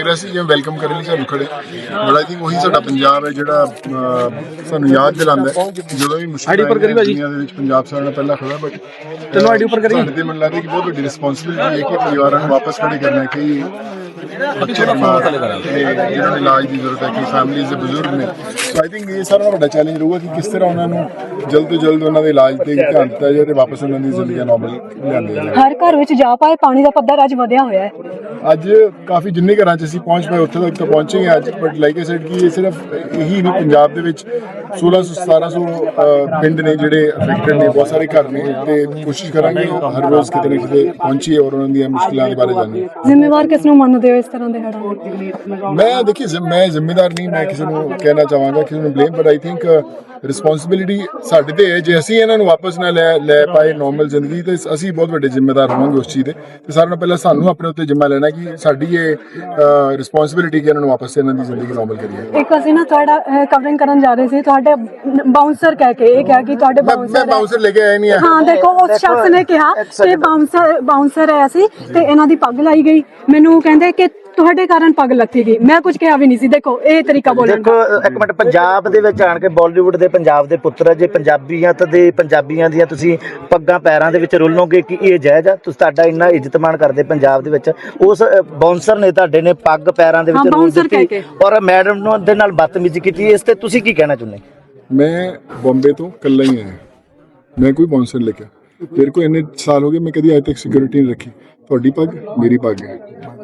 ਲੱਗ ਰਿਹਾ ਸੀ ਜਿਵੇਂ ਵੈਲਕਮ ਕਰਨ ਲਈ ਸਾਨੂੰ ਖੜੇ। ਬਟ ਆਈ ਥਿੰਕ ਉਹੀ ਸਾਡਾ ਪੰਜਾਬ ਹੈ ਜਿਹੜਾ ਅਹ, ਸਾਨੂੰ ਯਾਦ ਦਿਲਾਉਂਦਾ ਹੈ। ਕਿ ਜਦੋਂ ਵੀ ਮੁਸ਼ਕਿਲ ਉੱਪਰ ਕਰੀ ਭਾਜੀ। ਦੁਨੀਆ ਦੇ ਵਿੱਚ ਪੰਜਾਬ ਸਾਡੇ ਨਾਲ ਪਹਿਲਾਂ ਖੜਾ ਬਟ ਚਲੋ ਆਈਡੀ ਉੱਪਰ ਕਰੀ। ਸਾਡੇ ਤੇ ਮੈਨੂੰ ਲੱਗਦਾ ਕਿ ਬਹੁਤ ਵੱਡੀ ਰਿਸਪੌਂਸਿਬਿਲਿਟੀ ਹੈ ਕਿ ਪਰਿਵਾਰਾਂ ਨੂੰ ਵਾਪਸ ਖੜੇ ਕਰਨਾ ਹੈ ਕਿ ਬੱਚੇ ਬਿਮਾਰ ਤੇ ਜਿਹਨਾਂ ਨੂੰ ਇਲਾਜ ਦੀ ਜ਼ਰੂਰਤ ਹੈ ਕਿ ਫੈਮਲੀਜ਼ ਦੇ ਬਜ਼ੁਰਗ ਨੇ ਆਈ ਥਿੰਕ ਇਹ ਸਾਰਾ ਵੱਡਾ ਚੈਲੰਜ ਰਹੂਗਾ ਕਿ ਕਿਸ ਤਰ੍ਹਾਂ ਉਹਨਾਂ ਨੂੰ ਜਲਦ ਤੋਂ ਜਲਦ ਉਹਨਾਂ ਦੇ ਇਲਾਜ ਤੇ ਧਿਆਨ ਦਿੱਤਾ ਜਾਏ ਤੇ ਵਾਪਸ ਉਹਨਾਂ ਦੀ ਜ਼ਿੰਦਗੀ ਨਾਰਮਲ ਲਿਆਂਦੀ ਜਾਏ। ਹਰ ਘਰ ਵਿੱਚ ਜਾ ਪਾਏ ਪਾਣੀ ਦਾ ਪੱਧਰ ਅੱਜ ਵਧਿਆ ਹੋਇਆ ਹੈ। ਅੱਜ ਕਾਫੀ ਜਿੰਨੇ ਘਰਾਂ 'ਚ ਅਸੀਂ ਪਹੁੰਚ ਪਏ ਉੱਥੇ ਤੱਕ ਤਾਂ ਪਹੁੰਚੇ ਹਾਂ ਅੱਜ ਬਟ ਲਾਈਕ ਆਈ ਸੈਡ ਕਿ ਇਹ ਸਿਰਫ ਇਹੀ ਨਹੀਂ ਪੰਜਾਬ ਦੇ ਵਿੱਚ 1600 1700 ਅਹ, ਪਿੰਡ ਨੇ ਜਿਹੜੇ ਅਫੈਕਟਡ ਨੇ ਬਹੁਤ ਸਾਰੇ ਘਰ ਨੇ ਤੇ ਕੋਸ਼ਿਸ਼ ਕਰਾਂਗੇ ਹਰ ਰੋਜ਼ ਕਿਤੇ ਨਾ ਕਿਤੇ ਪਹੁੰਚੀਏ ਔਰ ਉਹਨਾਂ ਦੀਆਂ ਮੁਸ਼ਕਲਾਂ ਦੇ ਬਾਰੇ ਜਾਣੀਏ। ਜ਼ਿੰਮੇਵਾਰ ਕਿਸ ਨੂੰ ਮੰਨਦੇ ਹੋ ਇਸ ਤਰ੍ਹਾਂ ਦੇ ਹੜ੍ਹਾਂ ਮੈਂ ਦੇਖੀ ਮੈਂ ਜ਼ਿੰਮੇਦਾਰ ਨਹੀਂ ਮੈਂ ਕਿਸੇ ਨੂੰ ਕਹਿਣਾ ਚਾਹਾਂਗਾ ਕਿਸੇ ਨੂੰ blame but I think responsibility ਸਾਡੇ ਤੇ ਹੈ। ਜੇ ਅਸੀਂ ਇਹਨਾਂ ਨੂੰ ਵਾਪਸ ਨਾ ਲੈ ਲੈ ਪਾਏ ਨਾਰਮਲ ਜ਼ਿੰਦਗੀ ਤੇ ਅਸੀਂ ਬਹੁਤ ਵੱਡੇ ਜ਼ਿੰਮੇਦਾਰ ਹੋਵਾਂਗੇ ਉਸ ਚੀਜ਼ ਦੇ। ਤੇ ਸਾਰਿਆਂ ਨਾਲੋਂ ਪਹਿਲਾਂ ਸਾਨੂੰ ਆਪਣੇ ਉੱਤੇ ਜ਼ਿੰਮਾ ਲੈਣਾ ਕਿ ਸਾਡੀ ਇਹ ਰਿਸਪੌਂਸਿਬਿਲਿਟੀ ਕਿ ਇਹਨਾਂ ਨੂੰ ਵਾਪਸ ਇਹਨਾਂ ਦੀ ਜ਼ਿੰਦਗੀ ਨਾਰਮਲ ਕਰੀਏ। ਇੱਕ ਅਸੀਂ ਨਾ ਤੁਹਾਡਾ ਕਵਰਿੰਗ ਕਰਨ ਜਾ ਰਹੇ ਸੀ ਤੁਹਾਡੇ ਬਾਉਂਸਰ ਕਹਿ ਕੇ ਇਹ ਕਿਹਾ ਕਿ ਤੁਹਾਡੇ ਮੈਂ ਮੈਂ ਬਾਉਂਸਰ ਬਾਉਂਸਰ ਲੈ ਕੇ ਆਇਆ ਨਹੀਂ ਆ। ਹਾਂ ਦੇਖੋ ਉਸ ਸ਼ਖਸ ਨੇ ਕਿਹਾ ਕਿ ਬਾਉਂਸਰ ਬਾਉਂਸਰ ਹੈ ਅਸੀਂ ਤੇ ਇਹਨਾਂ ਦੀ ਪੱਗ ਲਾਈ ਗਈ। ਮੈਨੂੰ ਕਹਿੰਦੇ ਕਿ ਤੁਹਾਡੇ ਕਾਰਨ ਪੱਗ ਲੱਥੀ ਗਈ। ਮੈਂ ਕੁਝ ਕਿਹਾ ਵੀ ਨਹੀਂ ਸੀ। ਦੇਖੋ ਇਹ ਤਰੀਕਾ ਬੋਲਣ ਦੇਖੋ ਦਾ ਇੱਕ ਮਿੰਟ ਪੰਜਾਬ ਦੇ ਵਿੱਚ ਆਣ ਕੇ ਬਾਲੀਵੁੱਡ ਦੇ ਪੰਜਾਬ ਦੇ ਪੁੱਤਰ ਜੇ ਪੰਜਾਬੀਆਂ ਤੇ ਦੇ ਪੰਜਾਬੀਆਂ ਦੀਆਂ ਤੁਸੀਂ ਪੱਗਾਂ ਪੈਰਾਂ ਦੇ ਵਿੱਚ ਰੋਲੋਗੇ ਕਿ ਇਹ ਜਾਇਜ਼ ਆ? ਤੁਸੀਂ ਤੁਹਾਡਾ ਇੰਨਾ ਇੱਜ਼ਤ ਮਾਣ ਕਰਦੇ ਪੰਜਾਬ ਦੇ ਵਿੱਚ। ਉਸ ਬਾਉਂਸਰ ਨੇ ਤੁਹਾਡੇ ਨੇ ਪੱਗ ਪੈਰਾਂ ਦੇ ਹਾਂ, ਵਿੱਚ ਰੋਲ bouncer ਕਹਿ ਦਿੱਤੀ ਕੇ। ਔਰ ਮੈਡਮ ਨੂੰ ਦੇ ਨਾਲ ਬਦਤਮੀਜ਼ੀ ਕੀਤੀ। ਇਸ ਤੇ ਤੁਸੀਂ ਕੀ ਕਹਿਣਾ ਚਾਹੁੰਦੇ? ਮੈਂ ਬੰਬੇ ਤੋਂ ਕੱਲਾ ਹੀ ਆਇਆ। ਮੈਂ ਕੋਈ ਬਾਉਂਸਰ ਲੈ ਕੇ ਤੇਰੇ ਕੋ ਇੰਨੇ ਸਾਲ ਹੋ ਗਏ ਮੈਂ ਕਦੀ ਅੱਜ ਤੱਕ ਸਿਕਿਉਰਿਟੀ ਨਹੀਂ ਰੱਖੀ। ਤੁਹਾਡੀ ਪੱਗ ਮੇਰੀ ਪੱਗ ਹੈ।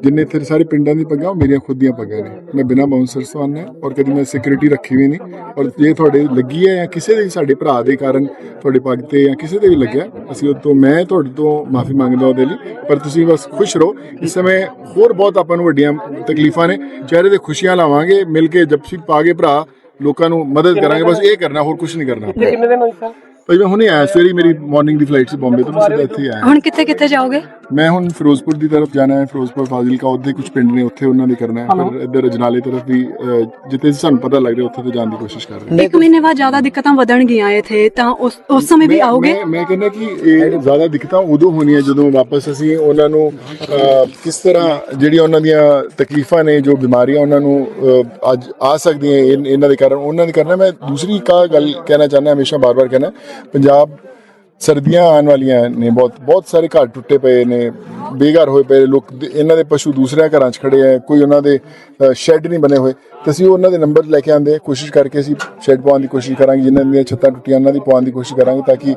ਜਿੰਨੇ ਇੱਥੇ ਸਾਰੇ ਪਿੰਡਾਂ ਦੀ ਪੱਗਾਂ, ਉਹ ਮੇਰੀਆਂ ਖੁਦ ਦੀਆਂ ਪੱਗਾਂ ਨੇ। ਮੈਂ ਬਿਨਾਂ ਬਾਉਂਸਰ ਤੋਂ ਆਉਂਦਾ ਔਰ ਕਦੀ ਮੈਂ ਸਿਕਿਉਰਿਟੀ ਰੱਖੀ ਵੀ ਨਹੀਂ। ਔਰ ਜੇ ਤੁਹਾਡੇ ਲੱਗੀ ਹੈ ਜਾਂ ਕਿਸੇ ਦੇ ਸਾਡੇ ਭਰਾ ਦੇ ਕਾਰਨ ਤੁਹਾਡੇ ਪੱਗ ਤੇ ਜਾਂ ਕਿਸੇ ਦੇ ਵੀ ਲੱਗਿਆ, ਅਸੀਂ ਉਹ ਤੋਂ ਮੈਂ ਤੁਹਾਡੇ ਤੋਂ ਮਾਫੀ ਮੰਗਦਾ ਉਹਦੇ ਲਈ। ਪਰ ਤੁਸੀਂ ਬਸ ਖੁਸ਼ ਰਹੋ। ਇਸ ਸਮੇਂ ਹੋਰ ਬਹੁਤ ਆਪਾਂ ਨੂੰ ਵੱਡੀਆਂ ਤਕਲੀਫਾਂ ਨੇ। ਚਿਹਰੇ ਤੇ ਖੁਸ਼ੀਆਂ ਲਾਵਾਂਗੇ, ਮਿਲ ਕੇ ਜਪਸੀ ਪਾ ਕੇ ਭਰਾ ਲੋਕਾਂ ਨੂੰ ਮਦਦ ਕਰਾਂਗੇ। ਬਸ ਇਹ ਕਰਨਾ, ਹੋਰ ਕੁਝ ਨਹੀਂ ਕਰਨਾ। ਕਿੰਨੇ ਦਿਨ ਹੋਏ ਸਰ? ਭਾਈ ਮੈਂ ਹੁਣੇ ਆਇਆ ਸਵੇਰੇ ਮੇਰੀ ਮਾਰਨਿੰਗ ਦੀ ਫਲਾਈਟ ਸੀ ਬੰਬੇ ਤੋਂ ਮੈਂ ਸਿੱਧਾ ਇੱਥੇ ਹੀ ਆਇਆ। ਹੁਣ ਕਿੱਥੇ ਕਿੱਥੇ ਜਾਓਗੇ? ਮੈਂ ਹੁਣ ਫਿਰੋਜ਼ਪੁਰ ਦੀ ਤਰਫ ਜਾਣਾ ਹੈ ਫਿਰੋਜ਼ਪੁਰ ਫਾਜ਼ਿਲਕਾ ਉੱਥੇ ਕੁਝ ਪਿੰਡ ਨੇ ਉੱਥੇ ਉਹਨਾਂ ਦੇ ਕਰਨਾ ਹੈ। ਫਿਰ ਇੱਧਰ ਅਜਨਾਲੇ ਤਰਫ ਵੀ ਅਹ, ਜਿੱਥੇ ਸਾਨੂੰ ਪਤਾ ਲੱਗ ਰਿਹਾ ਉੱਥੇ ਤੇ ਜਾਣ ਦੀ ਕੋਸ਼ਿਸ਼ ਕਰ ਰਹੇ ਹਾਂ। ਇੱਕ ਮਹੀਨੇ ਬਾਅਦ ਜ਼ਿਆਦਾ ਦਿੱਕਤਾਂ ਵਧਣਗੀਆਂ ਇੱਥੇ ਤਾਂ ਉਸ ਉਸ ਸਮੇਂ ਵੀ ਮੈਂ- ਆਓਗੇ? ਮੈਂ ਮੈਂ ਕਹਿੰਦਾ ਕਿ ਇਹ ਜ਼ਿਆਦਾ ਦਿੱਕਤਾਂ ਉਦੋਂ ਹੋਣੀਆਂ ਜਦੋਂ ਵਾਪਸ ਅਸੀਂ ਉਹਨਾਂ ਨੂੰ ਅਹ, ਕਿਸ ਤਰ੍ਹਾਂ ਜਿਹੜੀਆਂ ਉਹਨਾਂ ਦੀਆਂ ਤਕਲੀਫਾਂ ਨੇ ਜੋ ਬਿਮਾਰੀਆਂ ਉਹਨਾਂ ਨੂੰ ਅਹ, ਅੱਜ ਆ ਸਕਦੀਆਂ ਇਨ- ਇਹਨਾਂ ਦੇ ਕਾਰਨ ਉਹਨਾਂ ਦੇ ਕਰਨਾ ਮੈਂ ਦੂਸਰੀ ਕਾ ਗੱਲ ਕਹਿਣਾ ਚਾਹੁੰਦਾ ਹਮੇਸ਼ਾ ਬਾਰ-ਬਾਰ ਕਹਿਣਾ ਪੰਜਾਬ ਸਰਦੀਆਂ ਆਉਣ ਵਾਲੀਆਂ ਨੇ, ਬਹੁਤ ਬਹੁਤ ਸਾਰੇ ਘਰ ਟੁੱਟੇ ਪਏ ਨੇ, ਬੇਘਰ ਹੋਏ ਪਏ ਲੋਕ ਇਹਨਾਂ ਦੇ ਪਸ਼ੂ ਦੂਸਰਿਆਂ ਘਰਾਂ 'ਚ ਖੜੇ ਆ, ਕੋਈ ਉਹਨਾਂ ਦੇ ਸ਼ੈੱਡ ਨਹੀਂ ਬਣੇ ਹੋਏ। ਤੇ ਅਸੀਂ ਉਹਨਾਂ ਦੇ ਨੰਬਰ ਲੈ ਕੇ ਆਂਦੇ ਕੋਸ਼ਿਸ਼ ਕਰਕੇ ਅਸੀਂ ਸ਼ੈੱਡ ਪਾਉਣ ਦੀ ਕੋਸ਼ਿਸ਼ ਕਰਾਂਗੇ, ਜਿਨ੍ਹਾਂ ਦੀਆਂ ਛੱਤਾਂ ਟੁੱਟੀਆਂ, ਉਹਨਾਂ ਦੀ ਪਾਉਣ ਦੀ ਕੋਸ਼ਿਸ਼ ਕਰਾਂਗੇ ਤਾਂ ਕਿ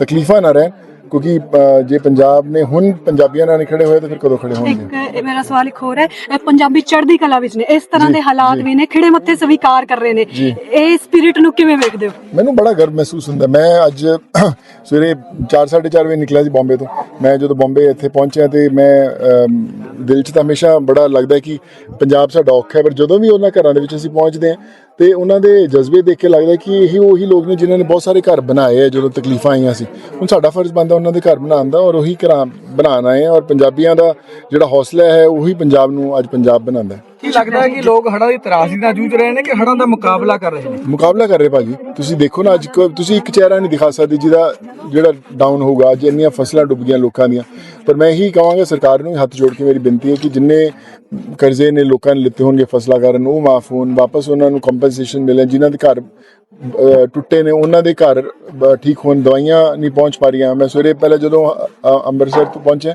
ਤਕਲੀਫਾਂ ਨਾ ਰਹਿਣ। ਕਿਉਂਕਿ ਅ, ਜੇ ਪੰਜਾਬ ਨੇ ਹੁਣ ਪੰਜਾਬੀਆਂ ਨਾਲ ਨਹੀਂ ਖੜੇ ਹੋਏ ਤਾਂ ਫਿਰ ਕਦੋਂ ਖੜੇ ਹੋਣਗੇ? ਇੱਕ ਇਹ ਮੇਰਾ ਸਵਾਲ ਇੱਕ ਹੋਰ ਹੈ। ਇਹ ਪੰਜਾਬੀ ਚੜ੍ਹਦੀ ਕਲਾ ਵਿੱਚ ਨੇ। ਇਸ ਤਰ੍ਹਾਂ ਦੇ ਹਾਲਾਤ ਵੀ ਨੇ ਖਿੜੇ ਮੱਥੇ ਸਵੀਕਾਰ ਕਰ ਰਹੇ ਨੇ। ਇਹ ਸਪਿਰਿਟ ਨੂੰ ਕਿਵੇਂ ਵੇਖਦੇ ਹੋ? ਮੈਨੂੰ ਬੜਾ ਗਰਵ ਮਹਿਸੂਸ ਹੁੰਦਾ। ਮੈਂ ਅੱਜ ਸਵੇਰੇ 4:30 ਵਜੇ ਨਿਕਲਿਆ ਸੀ ਬੰਬੇ ਤੋਂ। ਮੈਂ ਜਦੋਂ ਬੰਬੇ ਇੱਥੇ ਪਹੁੰਚਿਆ ਤੇ ਮੈਂ ਅਮ, ਦਿਲ 'ਚ ਤਾਂ ਹਮੇਸ਼ਾ ਬੜਾ ਲੱਗਦਾ ਕਿ ਪੰਜਾਬ ਸਾਡਾ ਔਖਾ ਹੈ ਪਰ ਜਦੋਂ ਵੀ ਉਹਨਾਂ ਘਰਾਂ ਦੇ ਵਿੱਚ ਅਸੀਂ ਪਹੁੰਚਦੇ ਹਾਂ ਤੇ ਉਹਨਾਂ ਦੇ ਜਜ਼ਬੇ ਦੇਖ ਕੇ ਲੱਗਦਾ ਕਿ ਇਹੀ ਉਹੀ ਲੋਕ ਨੇ ਜਿਨ੍ਹਾਂ ਨੇ ਬਹੁਤ ਸਾਰੇ ਘਰ ਬਣਾਏ ਆ, ਜਦੋਂ ਤਕਲੀਫਾਂ ਆਈਆਂ ਸੀ। ਹੁਣ ਸਾਡਾ ਫਰਜ਼ ਬਣਦਾ ਉਹਨਾਂ ਦੇ ਘਰ ਬਣਾਉਣ ਦਾ ਔਰ ਉਹੀ ਘਰਾਂ ਬਣਾਉਣਾ ਹੈ ਔਰ ਪੰਜਾਬੀਆਂ ਦਾ ਜਿਹੜਾ ਹੌਸਲਾ ਹੈ, ਉਹੀ ਪੰਜਾਬ ਨੂੰ ਅੱਜ ਪੰਜਾਬ ਬਣਾਉਂਦਾ ਹੈ। ਕੀ ਲੱਗਦਾ ਹੈ ਕਿ ਲੋਕ ਹੜ੍ਹਾਂ ਦੀ ਤਰਾਸਦੀ ਨਾਲ ਜੂਝ ਰਹੇ ਨੇ ਕਿ ਹੜ੍ਹਾਂ ਦਾ ਮੁਕਾਬਲਾ ਕਰ ਰਹੇ ਨੇ? ਮੁਕਾਬਲਾ ਕਰ ਰਹੇ ਭਾਜੀ। ਤੁਸੀਂ ਦੇਖੋ ਨਾ ਅੱਜ ਕ- ਤੁਸੀਂ ਇੱਕ ਚਿਹਰਾ ਨਹੀਂ ਦਿਖਾ ਸਕਦੇ ਜਿਹਦਾ ਜਿਹੜਾ ਡਾਊਨ ਹੋਊਗਾ ਅੱਜ ਇੰਨੀਆਂ ਫਸਲਾਂ ਡੁੱਬ ਗਈਆਂ ਲੋਕਾਂ ਦੀਆਂ। ਪਰ ਮੈਂ ਇਹੀ ਕਹਾਂਗਾ ਸਰਕਾਰ ਨੂੰ ਹੱਥ ਜੋੜ ਕੇ ਮੇਰੀ ਬੇਨਤੀ ਹੈ ਕਿ ਜਿੰਨੇ ਕਰਜ਼ੇ ਨੇ ਲੋਕਾਂ ਨੇ ਲਿੱਤੇ ਹੋਣਗੇ ਫਸਲਾਂ ਕਾਰਨ ਉਹ ਮਾਫ ਹੋਣ ਵਾਪਸ ਉਹਨਾਂ ਨੂੰ ਕੰਪਨਸੇਸ਼ਨ ਮਿਲੇ ਜਿਨ੍ਹਾਂ ਦੇ ਘਰ ਅ, ਟੁੱਟੇ ਨੇ ਉਹਨਾਂ ਦੇ ਘਰ ਬ- ਠੀਕ ਹੋਣ ਦਵਾਈਆਂ ਨਹੀਂ ਪਹੁੰਚ ਪਾ ਰਹੀਆਂ। ਮੈਂ ਸਵੇਰੇ ਪਹਿਲਾਂ ਜਦੋਂ ਅ, ਅ, ਅੰਮ੍ਰਿਤਸਰ ਤੋਂ ਪਹੁੰਚਿਆ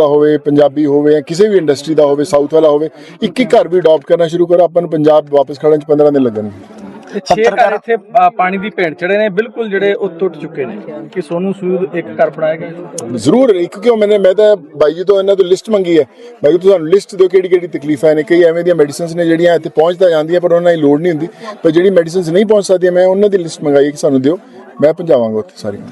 ਦਾ ਹੋਵੇ ਪੰਜਾਬੀ ਹੋਵੇ ਜਾਂ ਕਿਸੇ ਵੀ ਇੰਡਸਟਰੀ ਦਾ ਹੋਵੇ ਸਾਊਥ ਵਾਲਾ ਹੋਵੇ ਇੱਕ ਇੱਕ ਘਰ ਵੀ ਅਡਾਪਟ ਕਰਨਾ ਸ਼ੁਰੂ ਕਰੋ ਆਪਾਂ ਨੂੰ ਪੰਜਾਬ ਵਾਪਸ ਖੜਨ ਚ 15 ਦਿਨ ਲੱਗਣਗੇ। ਛੇ ਘਰ ਇੱਥੇ ਪਾਣੀ ਦੀ ਭੇਂਟ ਚੜੇ ਨੇ ਬਿਲਕੁਲ ਜਿਹੜੇ ਉਹ ਟੁੱਟ ਚੁੱਕੇ ਨੇ ਕਿ ਸੋਨੂ ਸੂਦ ਇੱਕ ਘਰ ਬਣਾਇਆ ਗਿਆ ਜ਼ਰੂਰ ਇੱਕ ਕਿਉਂ ਮੈंने ਮੈਂ ਤਾਂ ਬਾਈ ਜੀ ਤੋਂ ਇਹਨਾਂ ਤੋਂ ਲਿਸਟ ਮੰਗੀ ਹੈ। ਬਾਈ ਜੀ ਤੁਹਾਨੂੰ ਲਿਸਟ ਦਿਓ ਕਿਹੜੀ ਕਿਹੜੀ ਤਕਲੀਫਾਂ ਨੇ ਕਈ ਐਵੇਂ ਦੀਆਂ ਮੈਡੀਸਿਨਸ ਨੇ ਜਿਹੜੀਆਂ ਇੱਥੇ ਪਹੁੰਚ ਤਾਂ ਜਾਂਦੀਆਂ ਪਰ ਉਹਨਾਂ ਦੀ ਲੋੜ ਨਹੀਂ ਹੁੰਦੀ। ਪਰ ਜਿਹੜੀ ਮੈਡੀਸਿਨਸ ਨਹੀਂ ਪਹੁੰਚ ਸਕਦੀਆਂ ਮੈਂ ਉਹਨਾਂ ਦੀ ਲਿਸਟ ਮੰਗਾਈ ਕਿ ਸਾਨੂੰ ਦਿਓ। ਮੈਂ ਪਹੁੰਚਾਵਾਂਗਾ ਉੱਥੇ ਸਾਰੀਆਂ